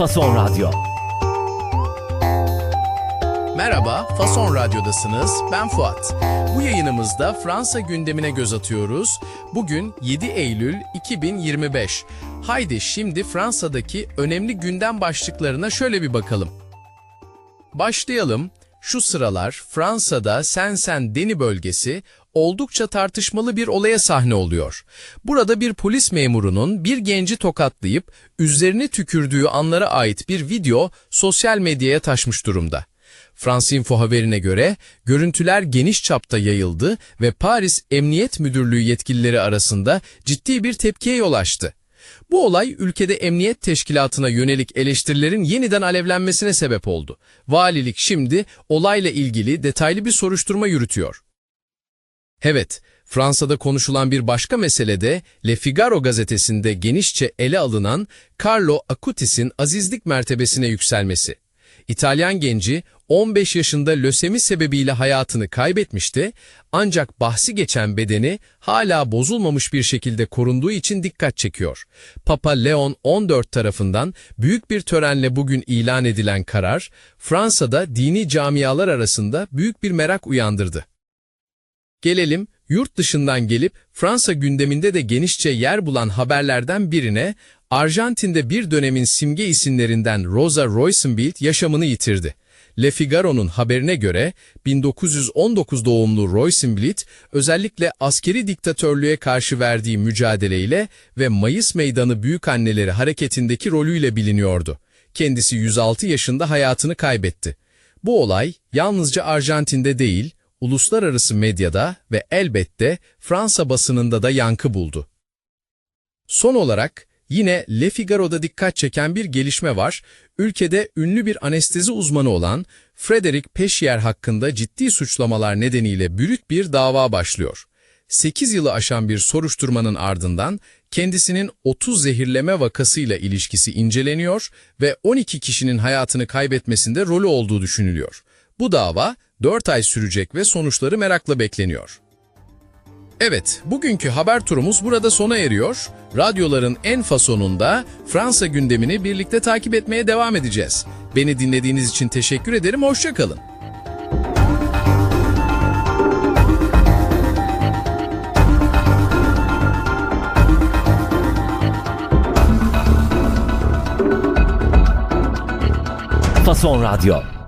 Fason Radyo. Merhaba, Fason Radyo'dasınız. Ben Fuat. Bu yayınımızda Fransa gündemine göz atıyoruz. Bugün 7 Eylül 2025. Haydi şimdi Fransa'daki önemli gündem başlıklarına şöyle bir bakalım. Başlayalım. Şu sıralar Fransa'da Saint-Saint-Denis bölgesi oldukça tartışmalı bir olaya sahne oluyor. Burada bir polis memurunun bir genci tokatlayıp üzerine tükürdüğü anlara ait bir video sosyal medyaya taşmış durumda. France Info haberine göre görüntüler geniş çapta yayıldı ve Paris Emniyet Müdürlüğü yetkilileri arasında ciddi bir tepkiye yol açtı. Bu olay ülkede emniyet teşkilatına yönelik eleştirilerin yeniden alevlenmesine sebep oldu. Valilik şimdi olayla ilgili detaylı bir soruşturma yürütüyor. Evet, Fransa'da konuşulan bir başka mesele de Le Figaro gazetesinde genişçe ele alınan Carlo Acutis'in azizlik mertebesine yükselmesi. İtalyan genci 15 yaşında lösemi sebebiyle hayatını kaybetmişti ancak bahsi geçen bedeni hala bozulmamış bir şekilde korunduğu için dikkat çekiyor. Papa Leon 14 tarafından büyük bir törenle bugün ilan edilen karar Fransa'da dini camialar arasında büyük bir merak uyandırdı. Gelelim yurt dışından gelip Fransa gündeminde de genişçe yer bulan haberlerden birine Arjantin'de bir dönemin simge isimlerinden Rosa Rosenbild yaşamını yitirdi. Le Figaro'nun haberine göre 1919 doğumlu Rosenbild özellikle askeri diktatörlüğe karşı verdiği mücadeleyle ve Mayıs Meydanı Büyükanneleri hareketindeki rolüyle biliniyordu. Kendisi 106 yaşında hayatını kaybetti. Bu olay yalnızca Arjantin'de değil, uluslararası medyada ve elbette Fransa basınında da yankı buldu. Son olarak yine Le Figaro'da dikkat çeken bir gelişme var. Ülkede ünlü bir anestezi uzmanı olan Frederic Pechier hakkında ciddi suçlamalar nedeniyle bürüt bir dava başlıyor. 8 yılı aşan bir soruşturmanın ardından kendisinin 30 zehirleme vakasıyla ilişkisi inceleniyor ve 12 kişinin hayatını kaybetmesinde rolü olduğu düşünülüyor. Bu dava 4 ay sürecek ve sonuçları merakla bekleniyor. Evet, bugünkü haber turumuz burada sona eriyor. Radyoların en fasonunda Fransa gündemini birlikte takip etmeye devam edeceğiz. Beni dinlediğiniz için teşekkür ederim, hoşçakalın. Fason Radyo.